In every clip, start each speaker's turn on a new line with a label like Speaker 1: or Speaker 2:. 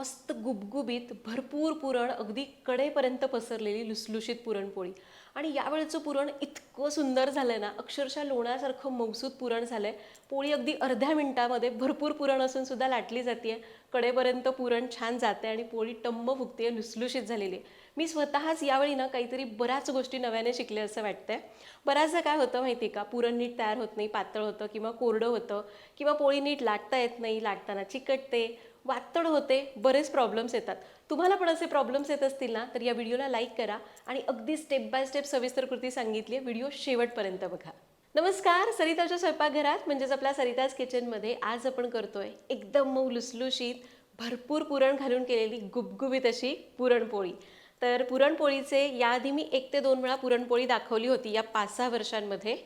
Speaker 1: मस्त गुबगुबीत भरपूर पुरण अगदी कडेपर्यंत पसरलेली लुसलुशीत पुरणपोळी. आणि यावेळचं पुरण इतकं सुंदर झालं आहे ना अक्षरशः लोण्यासारखं मौसूद पुरण झालं आहे पोळी अगदी अर्ध्या मिनिटामध्ये भरपूर पुरण असून सुद्धा लाटली जाते कडेपर्यंत पुरण छान जाते आणि पोळी टम्म फुगते लुसलुशीत झालेली आहे. मी स्वतःच यावेळी ना काहीतरी बऱ्याच गोष्टी नव्याने शिकले असं वाटतंय. बऱ्याचदा काय होतं माहिती आहे का? पुरण नीट तयार होत नाही पातळ होतं किंवा कोरडं होतं किंवा पोळी नीट लाटता येत नाही लाटताना चिकटते वातड होते बरेच प्रॉब्लेम्स येतात. तुम्हाला पण असे प्रॉब्लेम्स येत असतील ना तर या व्हिडिओला लाईक करा आणि अगदी स्टेप बाय स्टेप सविस्तर कृती सांगितली आहे. व्हिडिओ शेवटपर्यंत बघा. नमस्कार सरिताच्या स्वयंपाकघरात म्हणजेच आपल्या सरिताज किचनमध्ये आज आपण करतोय एकदम मऊ लुसलुशीत भरपूर पुरण घालून केलेली गुबगुबीत अशी पुरणपोळी. तर पुरणपोळीचे याआधी मी एक ते दोन वेळा पुरणपोळी दाखवली होती या पाच सहा वर्षांमध्ये.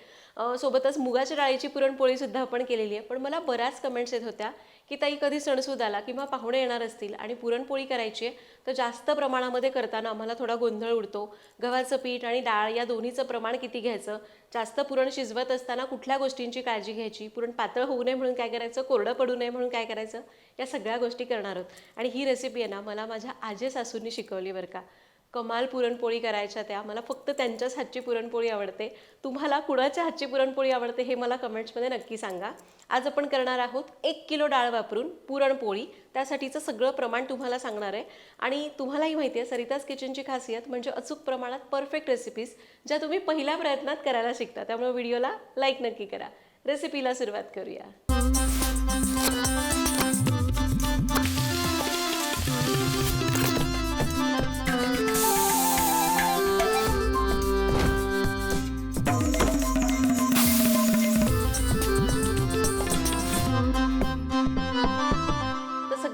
Speaker 1: सोबतच मुगाच्या डाळीची पुरणपोळीसुद्धा आपण केलेली आहे. पण मला बऱ्याच कमेंट्स येत होत्या. की ताई कधी सणसूद आला किंवा पाहुणे येणार असतील आणि पुरणपोळी करायची आहे तर जास्त प्रमाणामध्ये करताना आम्हाला थोडा गोंधळ उडतो. गव्हाचं पीठ आणि डाळ या दोन्हीचं प्रमाण किती घ्यायचं? जास्त पुरण शिजवत असताना कुठल्या गोष्टींची काळजी घ्यायची? पुरण पातळ होऊ नये म्हणून काय करायचं? कोरडं पडू नये म्हणून काय करायचं? या सगळ्या गोष्टी करणार आहोत. आणि ही रेसिपी आहे ना मला माझ्या आजे सासूंनी शिकवली बरं का. कमाल पुरणपोळी करायच्या त्या. मला फक्त त्यांच्याच हातची पुरणपोळी आवडते. तुम्हाला कुणाच्या हातची पुरणपोळी आवडते हे मला कमेंट्समध्ये नक्की सांगा. आज आपण करणार आहोत एक किलो डाळ वापरून पुरणपोळी. त्यासाठीचं सगळं प्रमाण तुम्हाला सांगणार आहे. आणि तुम्हालाही माहिती आहे सरिताज किचनची खासियत म्हणजे अचूक प्रमाणात परफेक्ट रेसिपीज ज्या तुम्ही पहिल्या प्रयत्नात करायला शिकता. त्यामुळे व्हिडिओला लाईक नक्की करा. रेसिपीला सुरुवात करूया.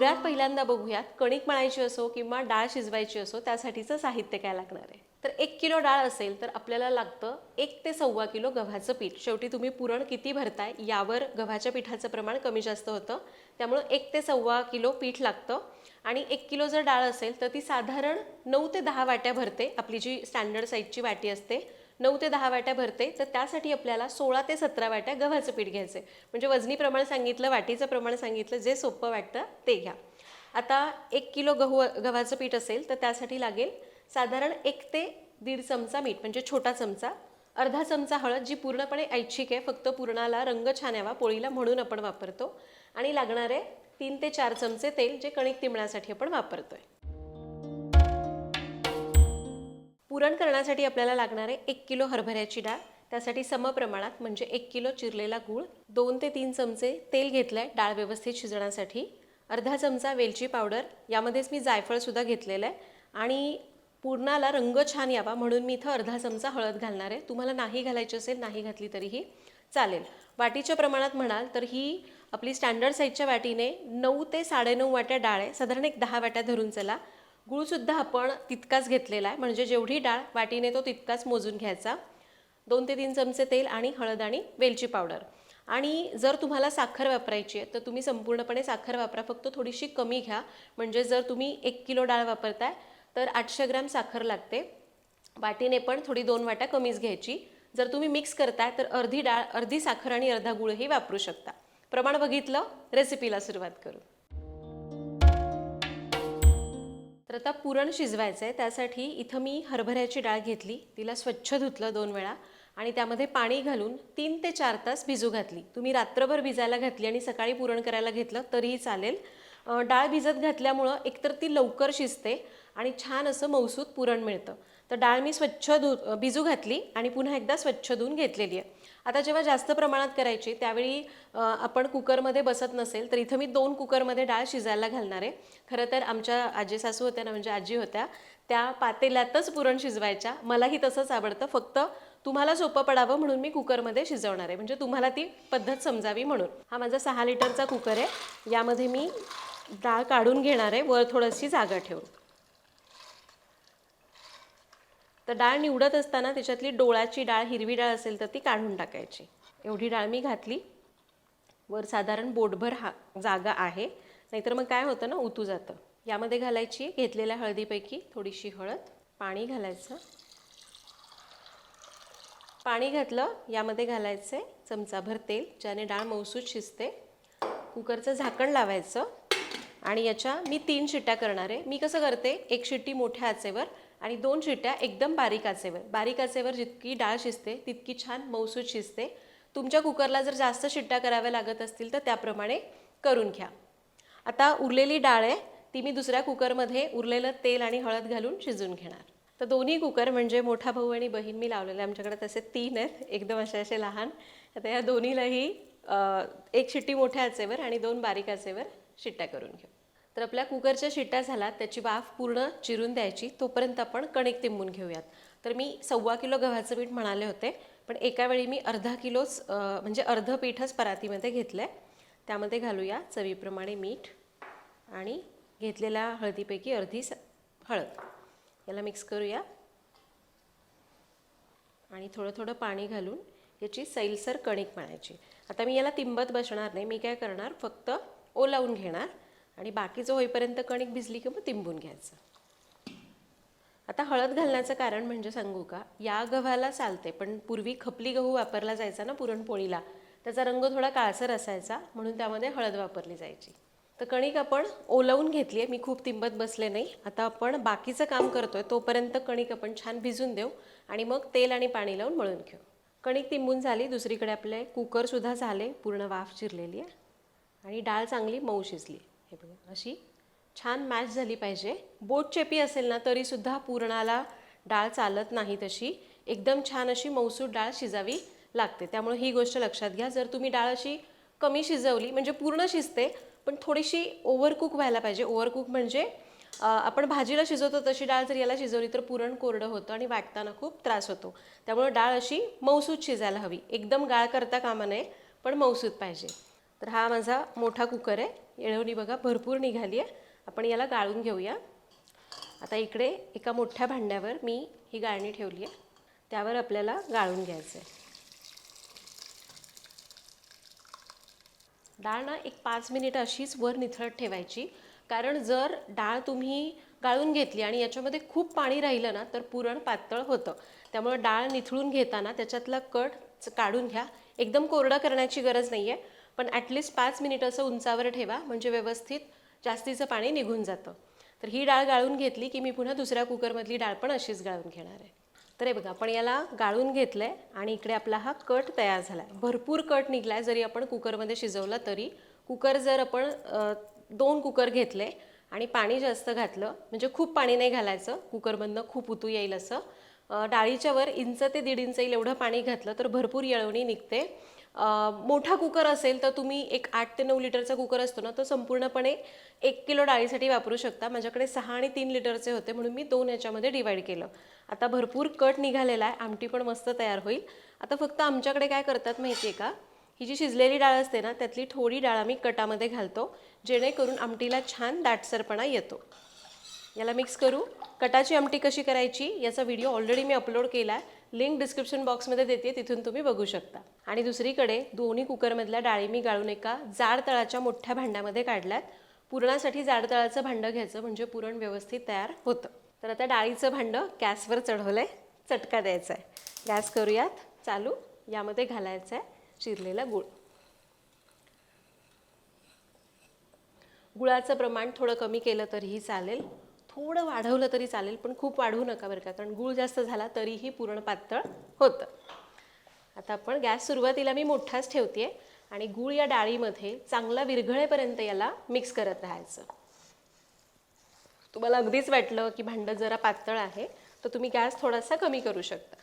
Speaker 1: सगळ्यात पहिल्यांदा बघूयात कणिक मळायची असो किंवा डाळ शिजवायची असो त्यासाठीचं साहित्य काय लागणार आहे? तर एक किलो डाळ असेल तर आपल्याला लागतं एक ते सव्वा किलो गव्हाचं पीठ. शेवटी तुम्ही पुरण किती भरताय यावर गव्हाच्या पिठाचं प्रमाण कमी जास्त होतं. त्यामुळं एक ते सव्वा किलो पीठ लागतं. आणि एक किलो जर डाळ असेल तर ती साधारण नऊ ते दहा वाट्या भरते आपली जी स्टँडर्ड साईजची वाटी असते. नऊ ते दहा वाट्या भरते तर त्यासाठी आपल्याला सोळा ते सतरा वाट्या गव्हाचं पीठ घ्यायचं आहे. म्हणजे वजनी प्रमाण सांगितलं वाटीचं प्रमाण सांगितलं जे सोपं वाटतं ते घ्या. आता एक किलो गहू गव्हाचं पीठ असेल तर त्यासाठी लागेल साधारण एक ते दीड चमचा मीठ म्हणजे छोटा चमचा अर्धा चमचा हळद जी पूर्णपणे ऐच्छिक आहे फक्त पुरणाला रंग छान यावा पोळीला म्हणून आपण वापरतो. आणि लागणारे तीन ते चार चमचे तेल जे कणिक तिमण्यासाठी आपण वापरतो आहे पुरण करण्यासाठी आपल्याला लागणारे एक किलो हरभऱ्याची डाळ. त्यासाठी समप्रमाणात म्हणजे एक किलो चिरलेला गूळ दोन ते तीन चमचे तेल घेतलं आहे डाळ व्यवस्थित शिजण्यासाठी. अर्धा चमचा वेलची पावडर यामध्येच मी जायफळसुद्धा घेतलेलं आहे. आणि पुरणाला रंग छान यावा म्हणून मी इथं अर्धा चमचा हळद घालणार आहे. तुम्हाला नाही घालायची असेल नाही घातली तरीही चालेल. वाटीच्या प्रमाणात म्हणाल तर ही आपली स्टँडर्ड साईजच्या वाटीने नऊ ते साडेनऊ वाट्या डाळ आहे. साधारण एक दहा वाट्या धरून चला. गुळसुद्धा आपण तितकाच घेतलेला आहे. म्हणजे जेवढी डाळ वाटीने तो तितकाच मोजून घ्यायचा. दोन ते तीन चमचे तेल आणि हळद आणि वेलची पावडर. आणि जर तुम्हाला साखर वापरायची आहे तर तुम्ही संपूर्णपणे साखर वापरा. फक्त थोडीशी कमी घ्या. म्हणजे जर तुम्ही एक किलो डाळ वापरताय तर आठशे ग्रॅम साखर लागते. वाटीने पण थोडी दोन वाट्या कमीच घ्यायची. जर तुम्ही मिक्स करताय तर अर्धी डाळ अर्धी साखर आणि अर्धा गुळही वापरू शकता. प्रमाण बघितलं? रेसिपीला सुरुवात करू. तर आता पुरण शिजवायचं आहे त्यासाठी इथं मी हरभऱ्याची डाळ घेतली तिला स्वच्छ धुतलं दोन वेळा आणि त्यामध्ये पाणी घालून तीन ते चार तास भिजू घातली. तुम्ही रात्रभर भिजायला घातली आणि सकाळी पुरण करायला घेतलं तरीही चालेल. डाळ भिजत घातल्यामुळं एकतर ती लवकर शिजते आणि छान असं मौसूद पुरण मिळतं. तर डाळ मी स्वच्छ धु भिजू घातली आणि पुन्हा एकदा स्वच्छ धुवून घेतलेली आहे. आता जेव्हा जास्त प्रमाणात करायची त्यावेळी आपण कुकरमध्ये बसत नसेल तर इथं मी दोन कुकरमध्ये डाळ शिजायला घालणार आहे. खरं तर आमच्या आजी सासू होत्या ना म्हणजे आजी होत्या त्या पातेल्यातच पुरण शिजवायच्या. मलाही तसंच आवडतं. फक्त तुम्हाला सोपं पडावं म्हणून मी कुकरमध्ये शिजवणार आहे. म्हणजे तुम्हाला ती पद्धत समजावी म्हणून. हा माझा सहा लिटरचा कुकर आहे. यामध्ये मी डाळ काढून घेणार आहे. वर थोडीशी जागा ठेवून. तर डाळ निवडत असताना त्याच्यातली डोळाची डाळ हिरवी डाळ असेल तर ती काढून टाकायची. एवढी डाळ मी घातली. वर साधारण बोटभर हा जागा आहे. नाहीतर मग काय होतं ना उतू जातं. यामध्ये घालायची घेतलेल्या हळदीपैकी थोडीशी हळद पाणी घालायचं. पाणी घातलं यामध्ये घालायचे चमचाभर तेल ज्याने डाळ मौसूद शिजते. कुकरचं झाकण लावायचं. आणि याच्या मी तीन शिट्ट्या करणार आहे. मी कसं करते? एक शिट्टी मोठ्या आचेवर आणि दोन शिट्ट्या एकदम बारीक आचेवर बारीक आचेवर जितकी डाळ शिजते तितकी छान मौसूद शिजते. तुमच्या कुकरला जर जास्त शिट्ट्या कराव्या लागत असतील तर त्याप्रमाणे करून घ्या. आता उरलेली डाळ आहे ती मी दुसऱ्या कुकरमध्ये उरलेलं तेल आणि हळद घालून शिजून घेणार. तर दोन्ही कुकर म्हणजे मोठा भाऊ आणि बहीण मी लावलेले आमच्याकडे तसे तीन आहेत एकदम असे असे लहान. आता या दोन्हीलाही एक शिट्टी मोठ्या आचेवर आणि दोन बारीक आचेवर शिट्ट्या करून घेऊ. तर आपल्या कुकरच्या शिट्ट्या झाल्यात त्याची वाफ पूर्ण चिरून द्यायची तोपर्यंत आपण कणिक तिंबून घेऊयात. तर मी सव्वा किलो गव्हाचं पीठ म्हणाले होते पण एका वेळी मी अर्धा किलोच म्हणजे अर्ध पीठच परातीमध्ये घेतलं आहे त्यामध्ये घालूया चवीप्रमाणे मीठ आणि घेतलेल्या हळदीपैकी अर्धी स हळद. याला मिक्स करूया. आणि थोडं थोडं पाणी घालून याची सैलसर कणिक मळायची आता मी याला तिंबत बसणार नाही मी काय करणार फक्त ओलावून घेणार. आणि बाकीचं होईपर्यंत कणिक भिजली की मग तिंबून घ्यायचं. आता हळद घालण्याचं कारण म्हणजे सांगू का? या गव्हाला चालते पण पूर्वी खपली गहू वापरला जायचा ना पुरणपोळीला त्याचा रंग थोडा काळसर असायचा म्हणून त्यामध्ये हळद वापरली जायची. तर कणिक आपण ओलवून घेतली आहे मी खूप तिंबत बसले नाही. आता आपण बाकीचं काम करतो आहे तोपर्यंत कणिक आपण छान भिजून देऊ आणि मग तेल आणि पाणी लावून मळून घेऊ. कणिक तिंबून झाली दुसरीकडे आपले कुकरसुद्धा झाले पूर्ण वाफ चिरलेली आहे. आणि डाळ चांगली मऊ शिजली. हे बघा अशी छान मॅच झाली पाहिजे. बोट चेपी असेल ना तरीसुद्धा पुरणाला डाळ चालत नाही तशी. एकदम छान अशी मौसूर डाळ शिजावी लागते. त्यामुळे ही गोष्ट लक्षात घ्या. जर तुम्ही डाळ अशी कमी शिजवली म्हणजे पूर्ण शिजते पण थोडीशी ओव्हरकुक व्हायला पाहिजे. ओव्हरकुक म्हणजे आपण भाजीला शिजवतो तशी डाळ जर याला शिजवली तर पुरण कोरडं होतं आणि वाटताना खूप त्रास होतो. त्यामुळे डाळ अशी मौसूद शिजायला हवी. एकदम गाळ करता कामा नये पण मौसूद पाहिजे. तर हा माझा मोठा कुकर आहे. येळवणी बघा भरपूर निघाली आहे. आपण याला गाळून घेऊया. आता इकडे एका मोठ्या भांड्यावर मी ही गाळणी ठेवली आहे. त्यावर आपल्याला गाळून घ्यायचं आहे. डाळ ना एक पाच मिनिट अशीच वर निथळत ठेवायची. कारण जर डाळ तुम्ही गाळून घेतली आणि याच्यामध्ये खूप पाणी राहिलं ना तर पुरण पातळ होतं. त्यामुळे डाळ निथळून घेताना त्याच्यातला कट च- काढून घ्या. एकदम कोरडा करण्याची गरज नाही आहे पण ॲटलिस्ट पाच मिनिट असं उंचावर ठेवा म्हणजे व्यवस्थित जास्तीचं पाणी निघून जातं. तर ही डाळ गाळून घेतली की मी पुन्हा दुसऱ्या कुकरमधली डाळ पण अशीच गाळून घेणार आहे. तर हे बघा आपण याला गाळून घेतलं आहे आणि इकडे आपला हा कट तयार झाला आहे भरपूर कट निघला आहे जरी आपण कुकरमध्ये शिजवला तरी. कुकर जर आपण दोन कुकर घेतले आणि पाणी जास्त घातलं म्हणजे खूप पाणी नाही घालायचं कुकरमधनं खूप उतू येईल असं डाळीच्यावर डाळीच्या वर इंच ते दीड इंच येईल एवढं पाणी घातलं तर भरपूर येळवणी निघते. मोठा कुकर असेल तर तुम्ही एक आठ ते नऊ लिटरचा कुकर असतो ना तो संपूर्णपणे एक किलो डाळीसाठी वापरू शकता. माझ्याकडे सहा आणि तीन लिटरचे होते म्हणून मी दोन याच्यामध्ये डिवाईड केलं. आता भरपूर कट निघालेला आहे आमटी पण मस्त तयार होईल. आता फक्त आमच्याकडे काय करतात माहिती आहे का? ही जी शिजलेली डाळ असते ना त्यातली थोडी डाळ आम्ही कटामध्ये घालतो जेणेकरून आमटीला छान दाटसरपणा येतो. याला मिक्स करू. कटाची आमटी कशी करायची याचा व्हिडिओ ऑलरेडी मी अपलोड केला आहे लिंक डिस्क्रिप्शन बॉक्समध्ये देते तिथून तुम्ही बघू शकता. आणि दुसरीकडे दोन्ही कुकरमधल्या डाळी मी गाळून एका जाड तळाच्या मोठ्या भांड्यामध्ये काढल्यात. पुरणासाठी जाड तळाचं भांडं घ्यायचं म्हणजे पुरण व्यवस्थित तयार होतं. तर आता डाळीचं भांडं गॅसवर चढवलं आहे चटका द्यायचा आहे. गॅस करूयात चालू. यामध्ये घालायचं आहे चिरलेला गूळ. गुळाचं प्रमाण थोडं कमी केलं तरीही चालेल. थोडं वाढवलं तरी चालेल पण खूप वाढवू नका बरं का कारण गूळ जास्त झाला तरीही पुरण पातळ होतं. आता आपण गॅस सुरुवातीला मी मोठाच ठेवते आणि गूळ या डाळीमध्ये चांगला विरघळेपर्यंत याला मिक्स करत राहायचं. तुम्हाला अगदीच वाटलं की भांडं जरा पातळ आहे तर तुम्ही गॅस थोडासा कमी करू शकता.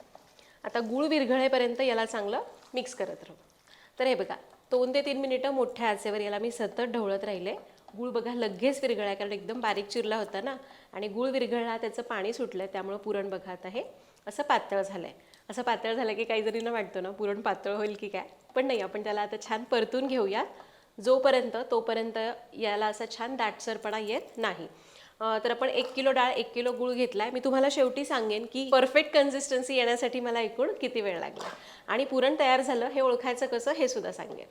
Speaker 1: आता गूळ विरघळेपर्यंत याला चांगलं मिक्स करत राहू. तर हे बघा दोन ते तीन मिनिटं मोठ्या आचेवर याला मी सतत ढवळत राहिले. गूळ बघा लगेच विरघळला कारण एकदम बारीक चिरला होता ना. आणि गूळ विरघळला त्याचं पाणी सुटलं त्यामुळं पुरण बघा आता हे. असं पातळ झालं आहे असं पातळ झालं की काही जरींना वाटतं ना पुरण पातळ होईल की काय. पण नाही आपण त्याला आता छान परतून घेऊया जोपर्यंत तोपर्यंत याला असा छान दाटसरपणा येत नाही. तर आपण एक किलो डाळ एक किलो गूळ घेतलाय. मी तुम्हाला शेवटी सांगेन की परफेक्ट कन्सिस्टन्सी येण्यासाठी मला एकूण किती वेळ लागला. आणि पुरण तयार झालं हे ओळखायचं कसं हे सुद्धा सांगेन.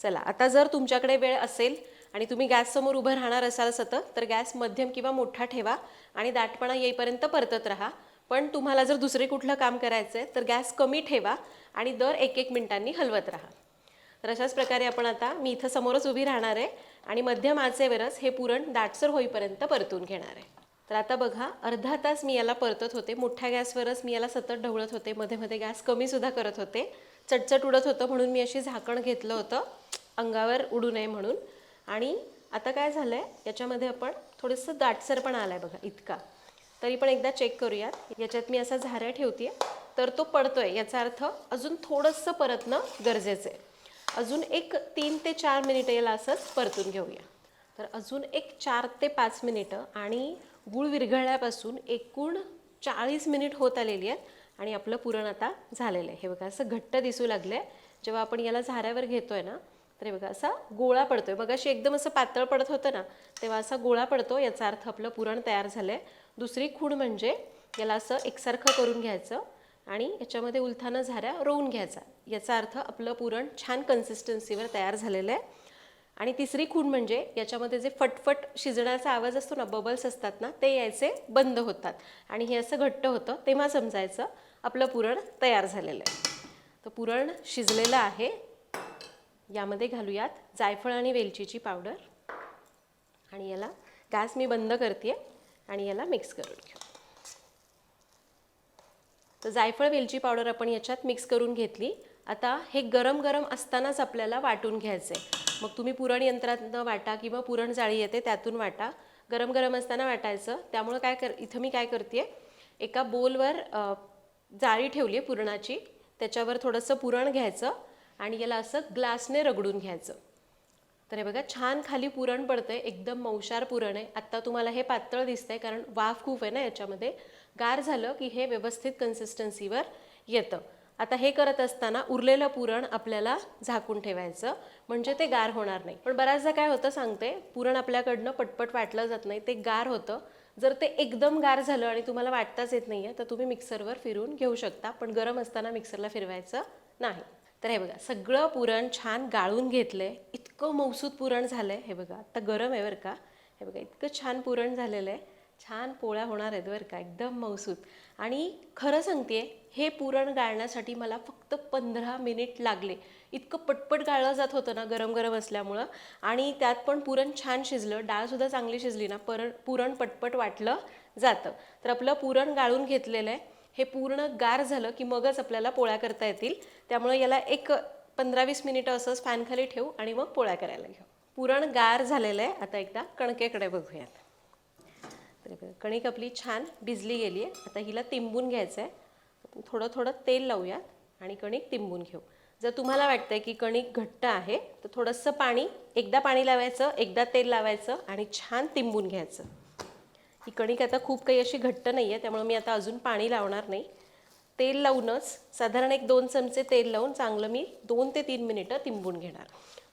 Speaker 1: चला आता जर तुमच्याकडे वेळ असेल आणि तुम्ही गॅससमोर उभं राहणार असाल सतत तर गॅस मध्यम किंवा मोठा ठेवा आणि दाटपणा येईपर्यंत परतत राहा. पण तुम्हाला जर दुसरे कुठलं काम करायचं आहे तर गॅस कमी ठेवा आणि दर एक एक मिनिटांनी हलवत राहा. तर अशाच प्रकारे आपण आता मी इथं समोरच उभी राहणार आहे आणि मध्यम आचेवरच हे पुरण दाटसर होईपर्यंत परतून घेणार आहे. तर आता बघा अर्धा तास मी याला परतत होते. मोठ्या गॅसवरच मी याला सतत ढवळत होते. मध्ये मध्ये गॅस कमीसुद्धा करत होते. चटचट उडत होतं म्हणून मी अशी झाकण घेतलं होतं. अंगावर उडू नये म्हणून. आणि आता काय झालं आहे याच्यामध्ये आपण थोडंसं दाटसर पण आहे बघा इतका. तरी पण एकदा चेक करूयात. याच्यात मी असा झाऱ्या ठेवते तर तो पडतो आहे याचा अर्थ अजून थोडंसं परतणं गरजेचं आहे अजून एक तीन ते चार मिनिटं याला असंच परतून घेऊया. तर अजून एक चार ते पाच मिनिटं आणि गूळ विरघळल्यापासून एकूण चाळीस मिनिट होत आलेली आहेत आणि आपलं पुरण आता झालेलं आहे. हे बघा असं घट्ट दिसू लागलं आहे जेव्हा आपण याला झाऱ्यावर घेतो आहे ना तर बघा असा गोळा पडतोय. मग अशी एकदम असं पातळ पडत होतं ना तेव्हा असा गोळा पडतो. याचा अर्थ आपलं पुरण तयार झालं आहे दुसरी खूण म्हणजे याला असं एकसारखं करून घ्यायचं आणि याच्यामध्ये उलथानं झाऱ्या रोवून घ्यायचा. याचा अर्थ आपलं पुरण छान कन्सिस्टन्सीवर तयार झालेलं आहे. आणि तिसरी खूण म्हणजे याच्यामध्ये जे फटफट शिजण्याचा आवाज असतो ना बबल्स असतात ना ते यायचे बंद होतात. आणि हे असं घट्ट होतं तेव्हा समजायचं आपलं पुरण तयार झालेलं आहे. तर पुरण शिजलेलं आहे. यामध्ये घालूयात जायफळ आणि वेलचीची पावडर. आणि याला गॅस मी बंद करते आणि याला मिक्स करून घेऊ. तर जायफळ वेलची पावडर आपण याच्यात मिक्स करून घेतली. आता हे गरम गरम असतानाच आपल्याला वाटून घ्यायचं आहे मग तुम्ही पुरण यंत्रातनं वाटा किंवा पुरण जाळी येते त्यातून वाटा. गरम गरम असताना वाटायचं. त्यामुळं काय कर इथं मी काय करते एका बोलवर जाळी ठेवली आहे पुरणाची. त्याच्यावर थोडंसं पुरण घ्यायचं. आणि याला असं ग्लासने रगडून घ्यायचं. तर हे बघा छान खाली पुरण पडतं आहे एकदम मौशार पुरण आहे. आत्ता तुम्हाला हे पातळ दिसतंय कारण वाफ खूप आहे ना याच्यामध्ये. गार झालं की हे व्यवस्थित कन्सिस्टन्सीवर येतं. आता हे करत असताना उरलेलं पुरण आपल्याला झाकून ठेवायचं. म्हणजे ते गार होणार नाही. पण बऱ्याचदा काय होतं सांगते पुरण आपल्याकडनं पटपट वाटलं जात नाही ते गार होतं. जर ते एकदम गार झालं आणि तुम्हाला वाटताच येत नाही आहे तर तुम्ही मिक्सरवर फिरून घेऊ शकता. पण गरम असताना मिक्सरला फिरवायचं नाही. तर हे बघा सगळं पुरण छान गाळून घेतलं आहे इतकं मौसूद पुरण झालं आहे हे बघा आता गरम आहे बरं का? हे बघा इतकं छान पुरण झालेलं आहे. छान पोळ्या होणार आहेत बरं का? एकदम मौसूद आणि खरं सांगते हे पुरण गाळण्यासाठी मला फक्त पंधरा मिनिट लागले. इतकं पटपट गाळलं जात होतं ना गरम गरम असल्यामुळं. आणि त्यात पण पुरण छान शिजलं. डाळसुद्धा चांगली शिजली ना पर पुरण पटपट वाटलं जातं. तर आपलं पुरण गाळून घेतलेलं आहे. हे पूर्ण गार झालं की मगच आपल्याला पोळ्या करता येतील. त्यामुळे याला एक पंधरा वीस मिनिटं असंच फॅनखाली ठेवू आणि मग पोळ्या करायला घेऊ. पुरण गार झालेलं आहे. आता एकदा कणकेकडे बघूयात. तर कणिक आपली छान भिजली गेली आहे. आता हिला तिंबून घ्यायचं आहे थोडं थोडं तेल लावूयात आणि कणिक तिंबून घेऊ. जर तुम्हाला वाटतंय की कणिक घट्ट आहे तर थोडंसं पाणी एकदा पाणी लावायचं एकदा तेल लावायचं आणि छान तिंबून घ्यायचं. ही कणिक आता खूप काही अशी घट्ट नाही आहे त्यामुळे मी आता अजून पाणी लावणार नाही. तेल लावूनच साधारण एक दोन चमचे तेल लावून चांगलं मी दोन ते तीन मिनिटं तिंबून घेणार.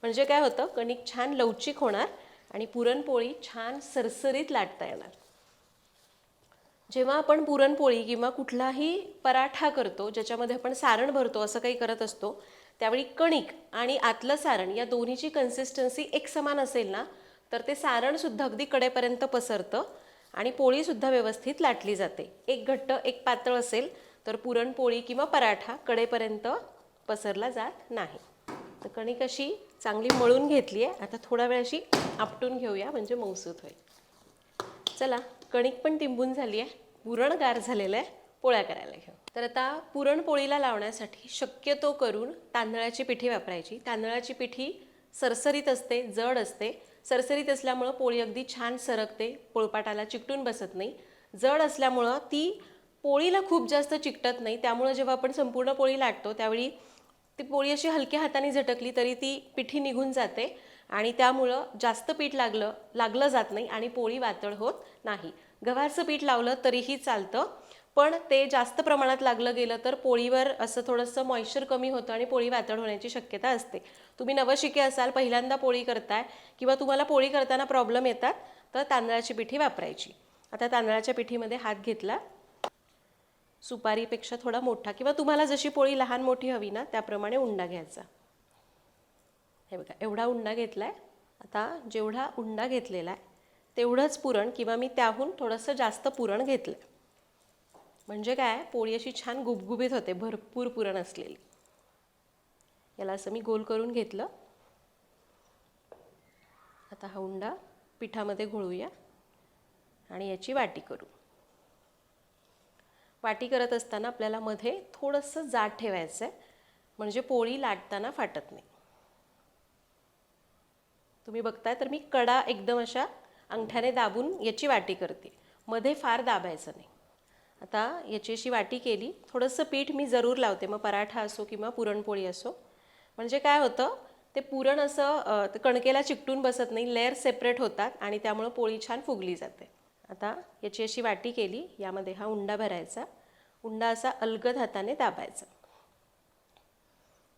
Speaker 1: म्हणजे काय होतं कणिक छान लवचिक होणार आणि पुरणपोळी छान सरसरीत लाटता येणार. जेव्हा आपण पुरणपोळी किंवा कुठलाही पराठा करतो ज्याच्यामध्ये आपण सारण भरतो असं काही करत असतो त्यावेळी कणिक आणि आतलं सारण या दोन्हीची कन्सिस्टन्सी एक समान असेल ना तर ते सारणसुद्धा अगदी कडेपर्यंत पसरतं. आणि पोळीसुद्धा व्यवस्थित लाटली जाते. एक घट्ट एक पातळ असेल तर पुरणपोळी किंवा पराठा कडेपर्यंत पसरला जात नाही. तर कणिक अशी चांगली मळून घेतली आहे. आता थोडा वेळ अशी आपटून घेऊया म्हणजे मौसूत होईल. चला कणिक पण तिंबून झाली आहे. पुरण गार झालेलं आहे. पोळ्या करायला घेऊ. तर आता पुरणपोळीला लावण्यासाठी शक्यतो करून तांदळाची पिठी वापरायची. तांदळाची पिठी सरसरीत असते जड असते. सरसरीत असल्यामुळं पोळी अगदी छान सरकते पोळपाटाला चिकटून बसत नाही. जड असल्यामुळं ती पोळीला खूप जास्त चिकटत नाही. त्यामुळं जेव्हा आपण संपूर्ण पोळी लाटतो त्यावेळी ती पोळी अशी हलक्या हाताने झटकली तरी ती पिठी निघून जाते आणि त्यामुळं जास्त पीठ लागलं लागलं जात नाही आणि पोळी वातळ होत नाही. गव्हाचं पीठ लावलं तरीही चालतं. पण ते जास्त प्रमाणात लागलं गेलं तर पोळीवर असं थोडंसं मॉइश्चर कमी होतं आणि पोळी वातड होण्याची शक्यता असते. तुम्ही नवशिके असाल पहिल्यांदा पोळी करताय किंवा तुम्हाला पोळी करताना प्रॉब्लेम येतात तर तांदळाची पिठी वापरायची. आता तांदळाच्या पिठीमध्ये हात घेतला. सुपारीपेक्षा थोडा मोठा किंवा तुम्हाला जशी पोळी लहान मोठी हवी ना त्याप्रमाणे उंडा घ्यायचा. हे बघा एवढा उंडा घेतला आहे आता जेवढा उंडा घेतलेला आहे तेवढंच पुरण किंवा मी त्याहून थोडंसं जास्त पुरण घेतलं. आहे म्हणजे काय? पोळी अशी छान गुबगुबीत होते भरपूर पुरण असलेली. याला असं मी गोल करून घेतलं. आता हा उंडा पिठामध्ये घोळूया आणि याची वाटी करू. वाटी करत असताना आपल्याला मध्ये थोडंसं जाड ठेवायचं आहे म्हणजे पोळी लाटताना फाटत नाही. तुम्ही बघताय तर मी कडा एकदम अशा अंगठ्याने दाबून याची वाटी करते. मध्ये फार दाबायचं नाही. आता याची अशी वाटी केली. थोडंसं पीठ मी जरूर लावते. मग पराठा असो किंवा पुरणपोळी असो. म्हणजे काय होतं ते पुरण असं ते कणकेला चिकटून बसत नाही. लेअर सेपरेट होतात आणि त्यामुळं पोळी छान फुगली जाते. आता याची अशी वाटी केली. यामध्ये हा उंडा भरायचा. उंडा असा अलगद हाताने दाबायचा.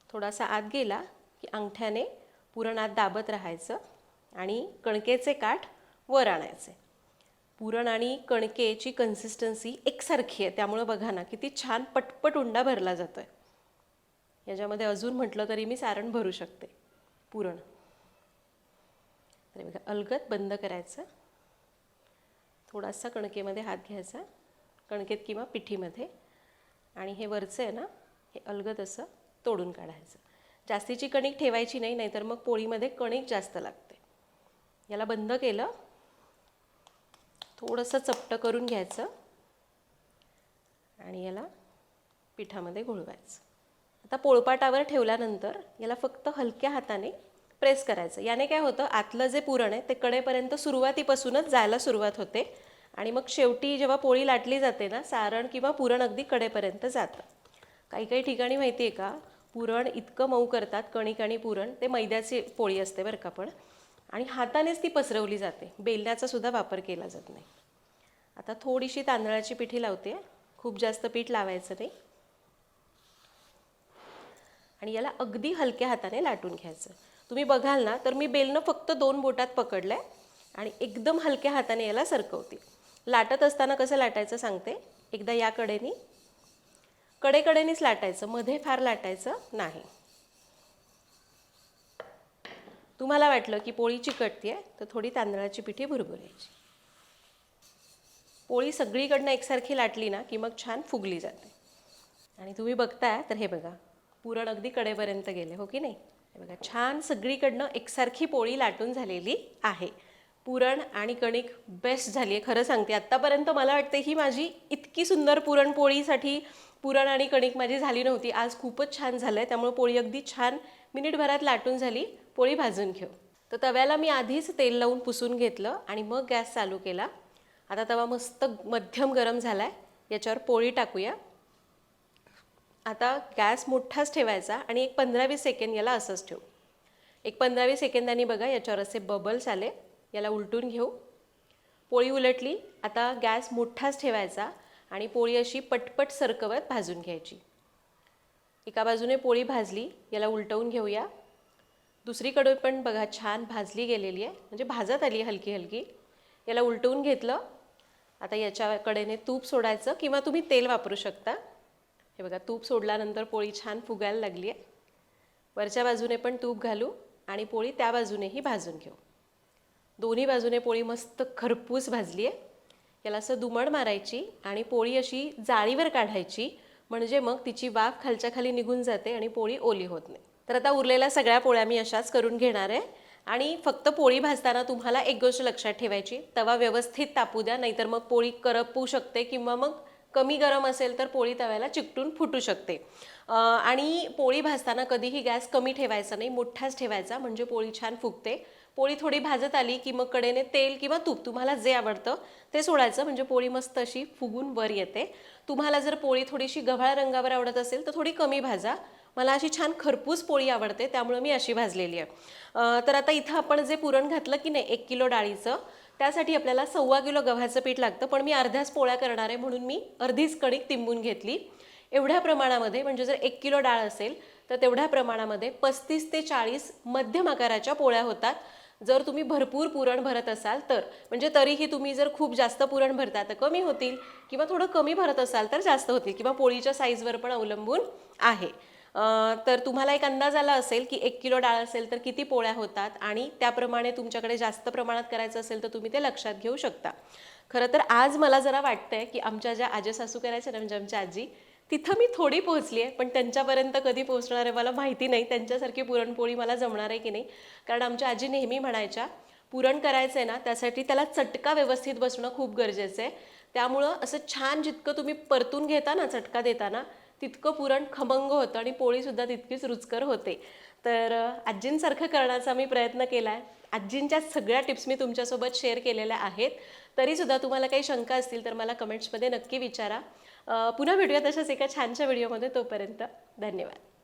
Speaker 1: थोडासा आत गेला की अंगठ्याने पुरण आत दाबत राहायचं आणि कणकेचे काठ वर आणायचे. पुरण आणि कणकेची कन्सिस्टन्सी एकसारखी आहे. त्यामुळं बघा ना किती छान पटपट उंडा भरला जातो आहे याच्यामध्ये अजून म्हटलं तरी मी सारण भरू शकते. पुरण. तर बघा अलगद बंद करायचं. थोडासा कणकेमध्ये हात घ्यायचा. कणकेत किंवा पिठीमध्ये. आणि हे वरचं आहे ना हे अलगद असं तोडून काढायचं. जास्तीची कणिक ठेवायची नाही नाहीतर मग पोळीमध्ये कणिक जास्त लागते. याला बंद केलं थोडंसं चपटं करून घ्यायचं. आणि याला पिठामध्ये घोळवायचं. आता पोळपाटावर ठेवल्यानंतर याला फक्त हलक्या हाताने प्रेस करायचं. याने काय होतं आतलं जे पुरण आहे ते कडेपर्यंत सुरुवातीपासूनच जायला सुरुवात होते. आणि मग शेवटी जेव्हा पोळी लाटली जाते ना सारण किंवा पुरण अगदी कडेपर्यंत जातं. काही काही ठिकाणी माहिती आहे का पुरण इतकं मऊ करतात कणिक आणि पुरण ते मैद्याची पोळी असते बरं का पण. आणि हातानेच ती पसरवली जाते. बेलण्याचा सुद्धा वापर केला जात नाही. आता थोडीशी तांदळाची पिठी लावते. खूप जास्त पीठ लावायचं नाही. आणि याला अगदी हलक्या हाताने लाटून घ्यायचं. तुम्ही बघाल ना तर मी बेलनं फक्त दोन बोटात पकडलं आहे आणि एकदम हलक्या हाताने याला सरकवते. लाटत असताना कसं लाटायचं सांगते? एकदा या कडेनी कडेकडेनीच लाटायचं. मध्ये फार लाटायचं नाही. तुम्हाला वाटलं की पोळी आहे तर थोडी तांदळाची पिठी भुरभुरायची. पोळी सगळीकडनं एकसारखी लाटली ना की मग छान फुगली जाते. आणि तुम्ही बघताय तर हे बघा पुरण अगदी कडेपर्यंत गेले हो की नाही? हे बघा छान सगळीकडनं एकसारखी पोळी लाटून झालेली आहे. पुरण आणि कणिक बेस्ट झाली आहे खरं सांगते. आत्तापर्यंत मला वाटते ही माझी इतकी सुंदर पुरणपोळीसाठी पुरण आणि कणिक माझी झाली नव्हती. आज खूपच छान झालं आहे त्यामुळे पोळी अगदी छान मिनिटभरात लाटून झाली. पोळी भाजून घेऊ. तर तव्याला मी आधीच तेल लावून पुसून घेतलं आणि मग गॅस चालू केला. आता तवा मस्त मध्यम गरम झाला आहे याच्यावर पोळी टाकूया. आता गॅस मोठाच ठेवायचा आणि एक पंधरा वीस सेकंद याला असंच ठेवू. एक पंधरा वीस सेकंदांनी बघा याच्यावर असे बबल्स आले. याला उलटून घेऊ. पोळी उलटली. आता गॅस मोठाच ठेवायचा आणि पोळी अशी पटपट सरकवत भाजून घ्यायची. एका बाजूने पोळी भाजली. याला उलटवून घेऊया. दुसरीकडे पण बघा छान भाजली गेलेली आहे. म्हणजे भाजत आली आहे हलकी हलकी. याला उलटवून घेतलं. आता याच्या कडेने तूप सोडायचं किंवा तुम्ही तेल वापरू शकता. हे बघा तूप सोडल्यानंतर पोळी छान फुगायला लागली आहे. वरच्या बाजूने पण तूप घालू आणि पोळी त्या बाजूनेही भाजून घेऊ. दोन्ही बाजूने पोळी मस्त खरपूस भाजली आहे. याला असं दुमड मारायची आणि पोळी अशी जाळीवर काढायची. म्हणजे मग तिची वाफ खालच्या खाली निघून जाते आणि पोळी ओली होत नाही. तर आता उरलेल्या सगळ्या पोळ्या मी अशाच करून घेणार आहे. आणि फक्त पोळी भाजताना तुम्हाला एक गोष्ट लक्षात ठेवायची तवा व्यवस्थित तापू द्या नाहीतर मग पोळी करपू शकते किंवा मग कमी गरम असेल तर पोळी तव्याला चिकटून फुटू शकते. आणि पोळी भाजताना कधीही गॅस कमी ठेवायचा नाही मोठाच ठेवायचा म्हणजे पोळी छान फुगते. पोळी थोडी भाजत आली की मग कडेने तेल किंवा तूप तुम्हाला जे आवडतं ते सोडायचं. म्हणजे पोळी मस्त अशी फुगून वर येते. तुम्हाला जर पोळी थोडीशी गव्हाळ रंगावर आवडत असेल तर थोडी कमी भाजा. मला अशी छान खरपूस पोळी आवडते त्यामुळे मी अशी भाजलेली आहे. तर आता इथं आपण जे पुरण घातलं की नाही एक किलो डाळीचं त्यासाठी आपल्याला सव्वा किलो गव्हाचं पीठ लागतं. पण मी अर्ध्याच पोळ्या करणार आहे म्हणून मी अर्धीच कणिक तिंबून घेतली. एवढ्या प्रमाणामध्ये म्हणजे जर एक किलो डाळ असेल तर तेवढ्या प्रमाणामध्ये पस्तीस ते चाळीस मध्यम आकाराच्या पोळ्या होतात. जर तुम्ही भरपूर पुरण भरत असाल तर म्हणजे तरीही तुम्ही जर खूप जास्त पुरण भरता तर कमी होतील किंवा थोडं कमी भरत असाल तर जास्त होतील किंवा पोळीच्या साईजवर पण अवलंबून आहे. तर तुम्हाला एक अंदाज आला असेल की एक किलो डाळ असेल तर किती पोळ्या होतात आणि त्याप्रमाणे तुमच्याकडे जास्त प्रमाणात करायचं असेल तर तुम्ही ते लक्षात घेऊ शकता. खरं तर आज मला जरा वाटतंय की आमच्या ज्या आजी सासू करायच्या ना म्हणजे आमच्या आजी तिथं मी थोडी पोहोचली आहे पण त्यांच्यापर्यंत कधी पोहोचणार आहे मला माहिती नाही. त्यांच्यासारखी पुरणपोळी मला जमणार आहे की नाही? कारण आमच्या आजी नेहमी म्हणायच्या पुरण करायचं आहे ना त्यासाठी त्याला चटका व्यवस्थित बसणं खूप गरजेचं आहे. त्यामुळं असं छान जितकं तुम्ही परतून घेता ना चटका देताना तितकं पुरण खमंग होतं आणि पोळीसुद्धा तितकीच रुचकर होते. तर आजींसारखं करण्याचा मी प्रयत्न केला आहे आजींच्या सगळ्या टिप्स मी तुमच्यासोबत शेअर केलेल्या आहेत. तरीसुद्धा तुम्हाला काही शंका असतील तर मला कमेंट्समध्ये नक्की विचारा. पुन्हा भेटूया तशाच एका छानशा व्हिडिओमध्ये तोपर्यंत. धन्यवाद.